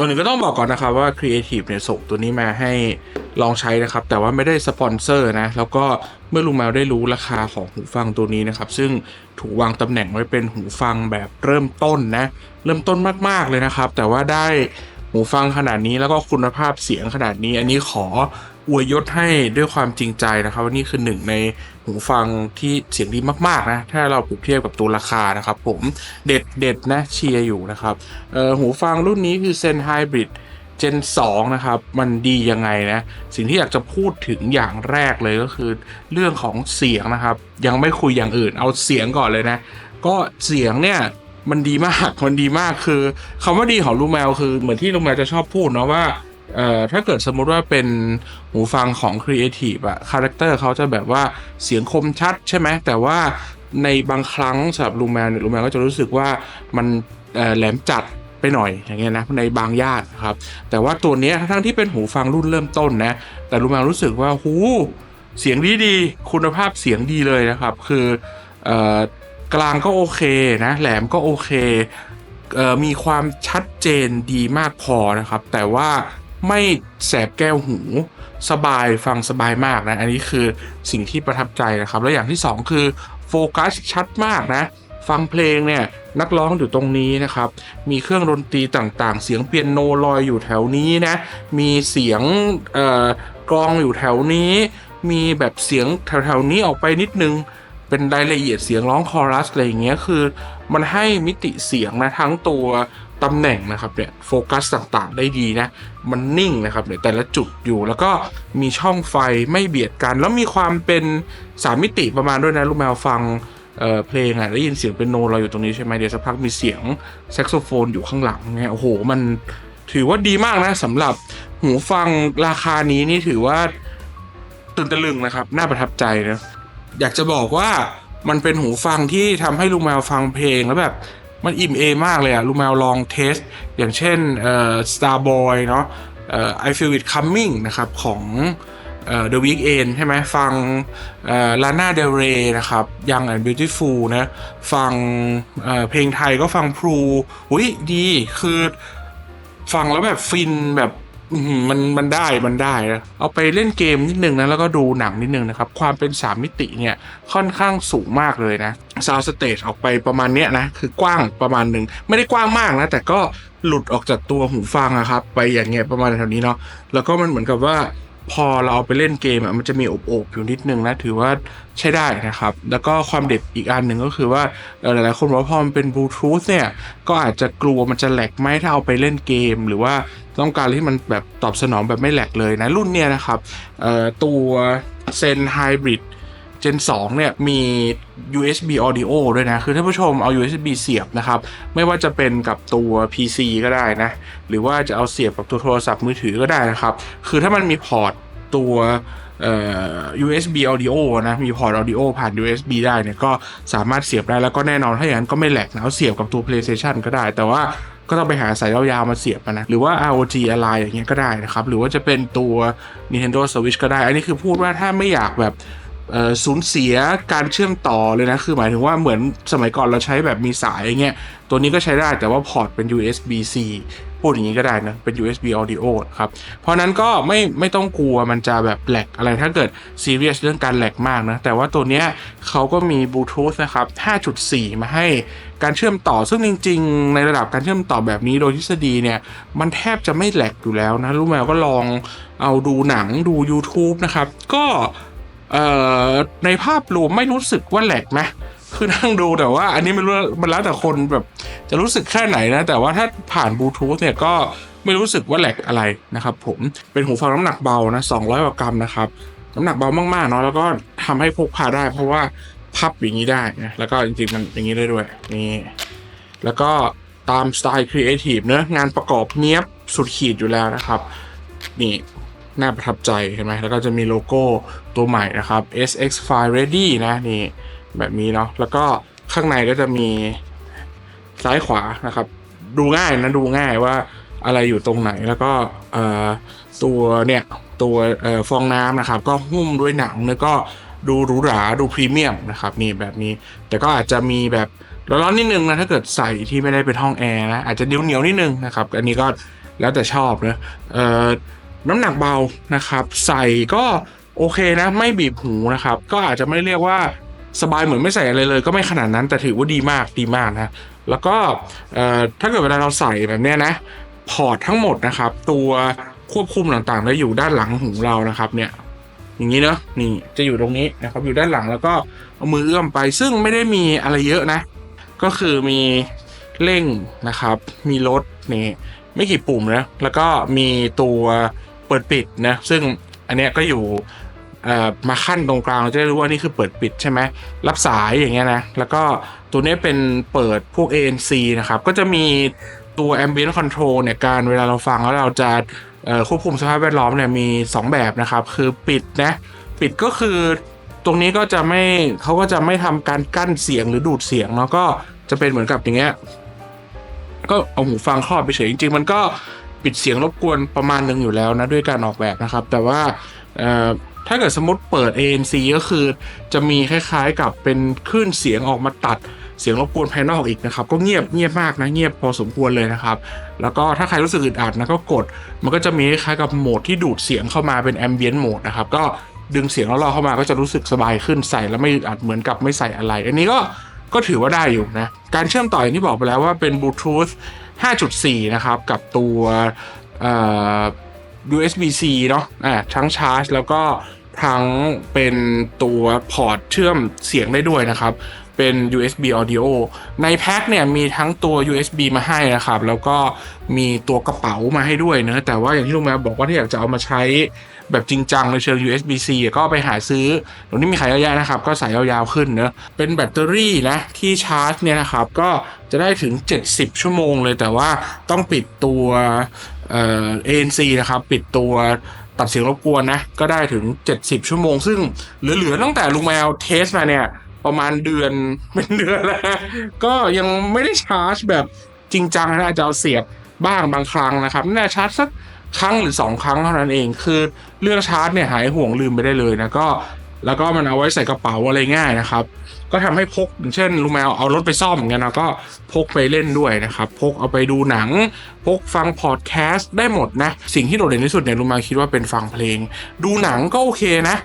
ก่อนอื่นก็ต้องบอกก่อนนะครับว่า Creative เนี่ยส่งตัวนี้มาให้ลองใช้นะครับ แต่ว่าไม่ได้สปอนเซอร์นะ แล้วก็เมื่อลุงแมวได้รู้ราคาของหูฟังตัวนี้นะครับ ซึ่งถูกวางตำแหน่งไว้เป็นหูฟังแบบเริ่มต้นนะ เริ่มต้นมากๆเลยนะครับ แต่ว่าได้หูฟังขนาดนี้แล้วก็คุณภาพเสียงขนาดนี้ อันนี้ขอ อวยยศให้ด้วยความจริงใจนะครับว่านี่คือหนึ่งในหูฟังที่เสียงดีมากๆนะถ้าเราเปรียบเทียบกับตัวราคานะครับ ผมเด็ดเด็ดนะเชียร์อยู่นะครับหูฟังรุ่นนี้คือ Zen Hybrid Gen 2นะครับ มันดียังไงนะ สิ่งที่อยากจะพูดถึงอย่างแรกเลยก็คือ เรื่องของเสียงนะครับ ยังไม่คุยอย่างอื่น เอาเสียงก่อนเลยนะ ก็เสียงเนี่ยมันดีมาก มันดีมากคือคำว่าดีของลูแมวคือ เหมือนที่ลูแมวจะชอบพูดเนาะว่า เอ่อถ้าเกิดสมมุติว่าเป็นหูฟังของ Creative อะคาแรคเตอร์เขาจะแบบว่าเสียงคมชัดใช่ไหมแต่ว่าในบางครั้งสำหรับลูแมนลูแมวก็จะรู้สึกว่ามันแหลมจัดไปหน่อยอย่างเงี้ยนะในบางญาติครับ แต่ว่าตัวนี้ทั้งที่เป็นหูฟังรุ่นเริ่มต้นนะ แต่ลูแมวรู้สึกว่าหูเสียงดีดีคุณภาพเสียงดีเลยนะครับ คืออกลางก็โอเคนะแหลมก็โอเคเอมีความชัดเจนดีมากพอนะครับ แต่ว่า ไม่แสบแก้วหูสบายฟังสบายมากนะ อันนี้คือสิ่งที่ประทับใจนะครับ แล้วอย่างที่สองคือโฟกัสชัดมากนะ ฟังเพลงเนี่ยนักร้องอยู่ตรงนี้นะครับ มีเครื่องดนตรีต่างๆ เสียงเปียโนลอยอยู่แถวนี้นะ มีเสียงเอ่อกลองอยู่แถวนี้ มีแบบเสียงแถวๆนี้ออกไปนิดนึงเป็นรายละเอียดเสียงร้องคอรัสอะไรอย่างเงี้ยคือ มันให้มิติเสียงนะทั้งตัว ตำแหน่งนะครับเนี่ยโฟกัสต่างๆ ได้ดีนะ มันนิ่งนะครับเนี่ยแต่ละจุดอยู่แล้วก็มีช่องไฟไม่เบียดกัน แล้วมีความเป็นสามมิติประมาณด้วยนะลูกแมวฟังเอ่อเพลงอะได้ยินเสียงเป็นโนเราอยู่ตรงนี้ใช่ไหมเดี๋ยวสักพักมีเสียงแซกโซโฟนอยู่ข้างหลังเนี่ยโอ้โหมันถือว่าดีมากนะสำหรับหูฟังราคานี้นี่ถือว่าตื่นตะลึงนะครับ น่าประทับใจนะอยากจะบอกว่ามันเป็นหูฟังที่ทำให้ลุงแมวฟังเพลงแล้วแบบ มันอิ่มเอมากเลยอะลูแมวลองเทส อย่างเช่นเอ่อ Starboy เนาะเอ่อ I Feel It Coming นะครับ ของเอ่อ The Weeknd ใช่ไหมฟังเอ่อ Lana Del Rey นะครับ Young and Beautiful นะฟังเอ่อเพลงไทยก็ฟังพลูอุ้ยดีคือฟังแล้วแบบฟินแบบ มันมันได้มันได้นะเอาไปเล่นเกมนิดนึงนะแล้วก็ดูหนังนิดนึงนะครับ ความเป็น 3 มิติเนี่ยค่อนข้างสูงมากเลยนะซาวสเตจออกไปประมาณเนี้ยนะ คือกว้างประมาณหนึ่งไม่ได้กว้างมากนะ แต่ก็หลุดออกจากตัวหูฟังอะครับ ไปอย่างเงี้ยประมาณแถวนี้เนาะแล้วก็มันเหมือนกับว่า พอเราเอาไปเล่นเกมอะมันจะมีอบๆอยู่นิดนึงนะถือว่าใช้ได้นะครับ แล้วก็ความเด็ดอีกอันหนึ่งก็คือว่าหลายๆคนบอกว่าพอมันเป็นบลูทูธเนี่ยก็อาจจะกลัวมันจะแหลกไหมถ้าเอาไปเล่นเกม หรือว่าต้องการที่มันแบบตอบสนองแบบไม่แหลกเลยนะรุ่นเนี่ยนะครับตัวเซนไฮบริด Gen 2 เนี่ยมี USB Audio ด้วยนะ คือท่านผู้ชมเอา USB เสียบนะครับ ไม่ว่าจะเป็นกับตัว PC ก็ได้นะ หรือว่าจะเอาเสียบกับตัวโทรศัพท์มือถือก็ได้นะครับ คือถ้ามันมีพอร์ตตัวเอ่อ USB Audio นะ มีพอร์ต Audio ผ่าน USB ได้เนี่ย ก็สามารถเสียบได้ แล้วก็แน่นอนถ้าอย่างนั้นก็ไม่แหลกนะเอาเสียบกับตัว PlayStation ก็ได้ แต่ว่าก็ต้องไปหาสายยาวๆมาเสียบนะ หรือว่า ROG Ally อย่างเงี้ยก็ได้นะครับ หรือว่าจะเป็นตัว Nintendo Switch ก็ได้ อันนี้คือพูดว่าถ้าไม่อยากแบบ สูญเสียการเชื่อมต่อเลยนะ คือหมายถึงว่าเหมือนสมัยก่อนเราใช้แบบมีสายอย่างเงี้ย ตัวนี้ก็ใช้ได้แต่ว่าพอร์ตเป็น USB-C พูดอย่างนี้ก็ได้นะ เป็น USB audio ครับ เพราะนั้นก็ไม่ไม่ต้องกลัวมันจะแบบแหลกอะไรถ้าเกิดซีเรียสเรื่องการแหลกมากนะ แต่ว่าตัวเนี้ยเขาก็มีบลูทูธนะครับ 5.4 มาให้การเชื่อมต่อ ซึ่งจริง ๆ ในระดับการเชื่อมต่อแบบนี้โดยทฤษฎีเนี่ย มันแทบจะไม่แหลกอยู่แล้วนะ รู้ไหมก็ลองเอาดูหนังดู YouTube นะครับ ก็ เอ่อในภาพรวมไม่รู้สึกว่าแหลกนะคือนั่งดูแต่ว่า อันนี้ไม่รู้มันแล้วแต่คนแบบจะรู้สึกแค่ไหนนะ แต่ว่าถ้าผ่านบลูทูธเนี่ยก็ไม่รู้สึกว่าแหลกอะไรนะครับผมเป็นหูฟังน้ำหนักเบานะ200กว่ากรัมนะครับน้ำหนักเบามากๆเนาะแล้วก็ทำให้พกพาได้ เพราะว่าพับอย่างนี้ได้นะแล้วก็จริงๆมันอย่างนี้ได้ด้วยนี่แล้วก็ตามสไตล์ครีเอทีฟเนอะงานประกอบเนี้ยบสุดขีดอยู่แล้วนะครับ นี่ น่าประทับใจเห็นไหมแล้วก็จะมีโลโก้ตัวใหม่นะครับ SX File Ready นะนี่แบบนี้เนาะแล้วก็ข้างในก็จะมีซ้ายขวานะครับ ดูง่ายนะดูง่ายว่าอะไรอยู่ตรงไหนแล้วก็ตัวเนี่ยตัวออฟองน้ำนะครับ ก็หุ้มด้วยหนังแล้วก็ดูหรูหราดูพรีเมียมนะครับนี่แบบนี้ แต่ก็อาจจะมีแบบร้อนๆนิดนึงนะถ้าเกิดใส่ที่ไม่ได้เป็นห้องแอร์นะอาจจะเหนียวๆนิดนึงนะครับ อันนี้ก็แล้วแต่ชอบเนะเออ น้ำหนักเบานะครับ ใส่ก็โอเคนะ ไม่บีบหูนะครับ ก็อาจจะไม่เรียกว่าสบายเหมือนไม่ใส่อะไรเลย ก็ไม่ขนาดนั้นแต่ถือว่าดีมากดีมากนะ แล้วก็ถ้าเกิดเวลาเราใส่แบบเนี้ยนะพอร์ตทั้งหมดนะครับ ตัวควบคุมต่างๆจะอยู่ด้านหลังหูเรานะครับเนี่ยอย่างนี้เนอะนี่จะอยู่ตรงนี้นะครับอยู่ด้านหลังแล้วก็เอามือเอื้อมไปซึ่งไม่ได้มีอะไรเยอะนะ ก็คือมีเร่งนะครับ มีลดนี่ไม่กี่ปุ่มนะแล้วก็มีตัว เปิดปิดนะซึ่งอันเนี้ยก็อยู่มาขั้นตรงกลางเราจะได้รู้ว่านี่คือเปิดปิดใช่ไหมรับสายอย่างเงี้ยนะแล้วก็ตัวนี้เป็นเปิดพวก ANC นะครับก็จะมีตัว ambient control เนี่ยการเวลาเราฟังแล้วเราจะควบคุมสภาพแวดล้อมเนี่ยมี 2 แบบนะครับ คือปิดนะปิดก็คือตรงนี้ก็จะไม่เขาก็จะไม่ทำการกั้นเสียงหรือดูดเสียงเนาะก็จะเป็นเหมือนกับอย่างเงี้ยก็เอาหูฟังครอบไปเฉยจริงๆ มันก็ ปิดเสียงรบกวนประมาณหนึ่งอยู่แล้วนะด้วยการออกแบบนะครับ แต่ว่าถ้าเกิดสมมติเปิด ANC ก็คือจะมีคล้ายๆกับเป็นคลื่นเสียงออกมาตัดเสียงรบกวนภายนอกอีกนะครับ ก็เงียบเงียบมากนะเงียบพอสมควรเลยนะครับ แล้วก็ถ้าใครรู้สึกอึดอัดนะก็กด มันก็จะมีคล้ายกับโหมดที่ดูดเสียงเข้ามาเป็น ambient mode นะครับ ก็ดึงเสียงแล้วเราเข้ามาก็จะรู้สึกสบายขึ้นใส่ แล้วไม่อึดอัดเหมือนกับไม่ใส่อะไร อันนี้ก็ก็ถือว่าได้อยู่นะ การเชื่อมต่ออย่างที่บอกไปแล้วว่าเป็นบลูทูธ 5.4 นะครับ กับตัว USB-C เนาะอ่าทั้งชาร์จ แล้วก็ทั้งเป็นตัวพอร์ตเชื่อมเสียงได้ด้วยนะครับ เป็น USB audio ในแพ็คเนี่ยมีทั้งตัว USB มาให้นะครับ แล้วก็มีตัวกระเป๋ามาให้ด้วยเนะแต่ว่าอย่างที่ลุงแมวบอกว่าถ้าอยากจะเอามาใช้แบบจริงจังในเชิง USB-C ก็ไปหาซื้อเดี๋ยวนี้มีขายเยอะแยะนะครับ ก็ใส่ยาวๆขึ้นเนะเป็นแบตเตอรี่นะที่ชาร์จเนี่ยนะครับ ก็จะได้ถึง 70 ชั่วโมงเลยแต่ว่าต้องปิดตัวเอ่อ ANC นะครับ ปิดตัวตัดเสียงรบกวนนะ ก็ได้ถึง 70 ชั่วโมง ซึ่งเหลือๆตั้งแต่ลุงแมวเทสมาเนี่ย ประมาณเดือนเป็นเดือนแล้วก็ยังไม่ได้ชาร์จแบบจริงจังนะอาจจะเอาเสียบบ้างบางครั้งนะครับน่าชาร์จสักครั้งหรือสองครั้งเท่านั้นเอง คือเรื่องชาร์จเนี่ยหายห่วงลืมไปได้เลยนะก็แล้วก็มันเอาไว้ใส่กระเป๋าอะไรง่ายนะครับ ก็ทำให้พกอย่างเช่นลุงแมวเอารถไปซ่อมเงี้ยนะก็พกไปเล่นด้วยนะครับ พกเอาไปดูหนัง พกฟังพอดแคสต์ได้หมดนะ สิ่งที่โดดเด่นที่สุดเนี่ยลุงแมวคิดว่าเป็นฟังเพลง ดูหนังก็โอเคนะ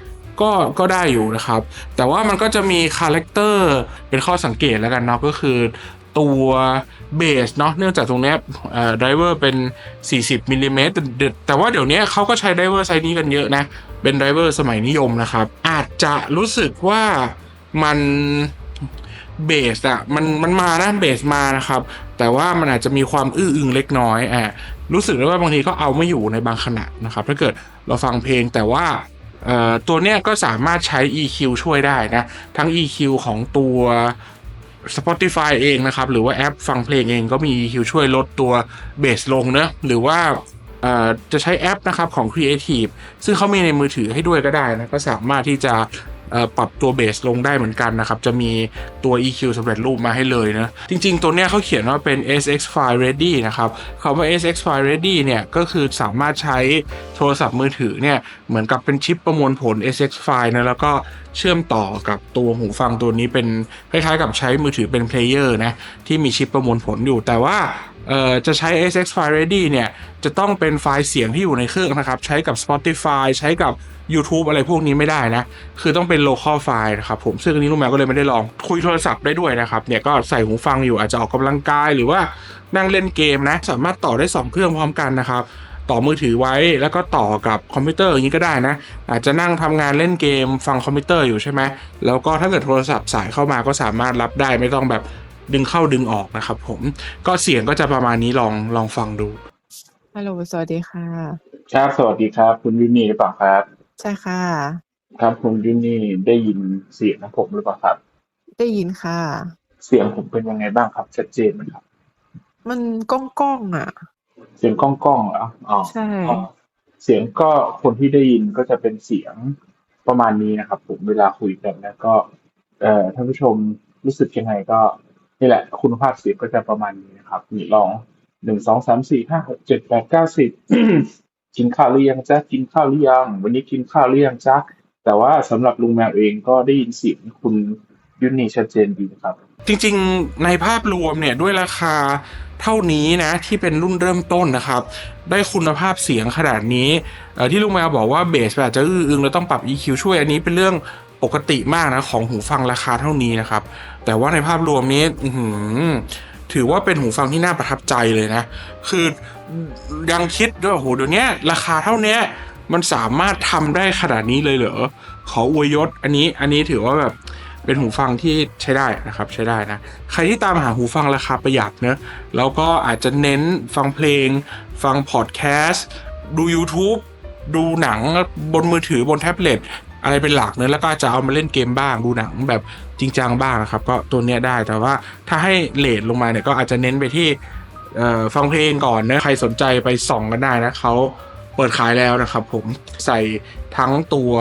ก็ก็ได้อยู่นะครับ แต่ว่ามันก็จะมีคาแรคเตอร์เป็นข้อสังเกตแล้วกันเนาะก็คือตัวเบสเนาะเนื่องจากตรงเนี้ยเอ่อไดเวอร์เป็น 40มิลลิเมตรแต่แต่ว่าเดี๋ยวนี้เขาก็ใช้ไดเวอร์ไซส์นี้กันเยอะนะ เป็นไดเวอร์สมัยนิยมนะครับ อาจจะรู้สึกว่ามันเบสอะมันมันมานะเบสมานะครับ แต่ว่ามันอาจจะมีความอื้ออึงเล็กน้อยอะรู้สึกได้ว่าบางทีก็เอาไม่อยู่ในบางขณะนะครับ ถ้าเกิดเราฟังเพลงแต่ว่า ตัวเนี้ยก็สามารถใช้ EQ ช่วยได้นะ ทั้ง EQ ของตัว Spotify เองนะครับ หรือว่าแอปฟังเพลงเองก็มี EQ ช่วยลดตัวเบสลงเนะหรือว่าจะใช้แอปนะครับของ Creative ซึ่งเขามีในมือถือให้ด้วยก็ได้นะ ก็สามารถที่จะ ปรับตัวเบสลงได้เหมือนกันนะครับ จะมีตัว EQ สำเร็จรูปมาให้เลยนะ จริง ๆ ตัวเนี้ยเขาเขียนว่าเป็น SX File Ready นะครับคำว่า SX File Ready เนี่ย ก็คือสามารถใช้โทรศัพท์มือถือเนี่ย เหมือนกับเป็นชิปประมวลผล SX File นะ แล้วก็เชื่อมต่อกับตัวหูฟังตัวนี้เป็นคล้ายๆ กับใช้มือถือเป็นเพลเยอร์นะ ที่มีชิปประมวลผลอยู่แต่ว่า เอ่อจะใช้ SX File Ready เนี่ยจะต้องเป็นไฟล์เสียงที่อยู่ในเครื่องนะครับ ใช้กับ Spotify ใช้กับ YouTube อะไรพวกนี้ไม่ได้นะ คือต้องเป็น local file นะครับผมซึ่งอันนี้ลุงแมวก็เลยไม่ได้ลองคุยโทรศัพท์ได้ด้วยนะครับ เนี่ยก็ใส่หูฟังอยู่อาจจะออกกำลังกายหรือว่านั่งเล่นเกมนะ สามารถต่อได้ 2 เครื่องพร้อมกันนะครับต่อมือถือไว้แล้วก็ต่อกับคอมพิวเตอร์อย่างนี้ก็ได้นะ อาจจะนั่งทำงานเล่นเกมฟังคอมพิวเตอร์อยู่ใช่ไหมแล้วก็ถ้าเกิดโทรศัพท์สายเข้ามาก็สามารถรับได้ไม่ต้องแบบ ดึงเข้าดึงออกนะครับผมก็เสียงก็จะประมาณนี้ลองลองฟังดูฮัลโหลสวัสดีค่ะ ครับสวัสดีครับ คุณวินนี่หรือเปล่าครับ ใช่ค่ะ ครับคุณวินนี่ได้ยินเสียงของผมหรือเปล่าครับ ได้ยินค่ะ เสียงผมเป็นยังไงบ้างครับ ชัดเจนไหมครับ มันก้องก้องๆอะ เสียงก้องก้องๆเหรออ๋อใช่อ๋อเสียงก็คนที่ได้ยินก็จะเป็นเสียงประมาณนี้นะครับ ผมเวลาคุยกันแล้วก็ เอ่อท่านผู้ชมรู้สึกยังไงก็ นี่แหละ คุณภาพเสียงก็จะประมาณนี้นะครับนี่ลองหนึ่งสองสามสี่ห้าหกเจ็ดแปดเก้าสิบกินข้าวหรือยังจ๊ะกินข้าวหรือยังวันนี้กินข้าวหรือยังจ๊ะแต่ว่าสำหรับลุงแมวเองก็ได้ยินเสียงคุณยูนิชัดเจนดีนะครับ จริงๆ ในภาพรวมเนี่ยด้วยราคาเท่านี้นะที่เป็นรุ่นเริ่มต้นนะครับ ได้คุณภาพเสียงขนาดนี้ที่ลุงแมวบอกว่าเบสอาจจะอื้ออึงแล้วต้องปรับ EQ ช่วยอันนี้เป็นเรื่องปกติมากนะของหูฟังราคาเท่านี้นะครับ แต่ว่าในภาพรวมนี้ถือว่าเป็นหูฟังที่น่าประทับใจเลยนะ คือยังคิดด้วยโอ้โหเดี๋ยวนี้ราคาเท่านี้มันสามารถทำได้ขนาดนี้เลยเหรอ ขออวยยศอันนี้อันนี้ถือว่าแบบเป็นหูฟังที่ใช้ได้นะครับใช้ได้นะ ใครที่ตามหาหูฟังราคาประหยัดเนอะแล้วก็อาจจะเน้นฟังเพลง ฟังพอดแคสต์ ดู YouTube ดูหนังบนมือถือบนแท็บเล็ต อะไรเป็นหลักเนอะแล้วก็จะเอามาเล่นเกมบ้างดูหนังแบบจริงจังบ้างนะครับ ก็ตัวเนี้ยได้แต่ว่าถ้าให้เลทลงมาเนี่ยก็อาจจะเน้นไปที่ฟังเพลงก่อนนะใครสนใจไปส่องกันได้นะเขาเปิดขายแล้วนะครับ ผมใส่ทั้งตัว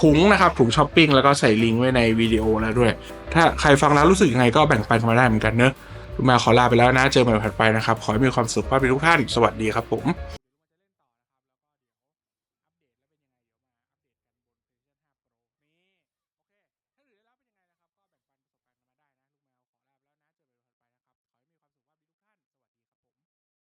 ถุงนะครับถุงช้อปปิ้งแล้วก็ใส่ลิงก์ไว้ในวิดีโอแล้วด้วย ถ้าใครฟังแล้วรู้สึกยังไงก็แบ่งปันกันมาได้เหมือนกันเนอะมาขอลาไปแล้วนะ เจอกันใหม่ถัดไปนะครับ ขอให้มีความสุขมากไปทุกท่าน สวัสดีครับผม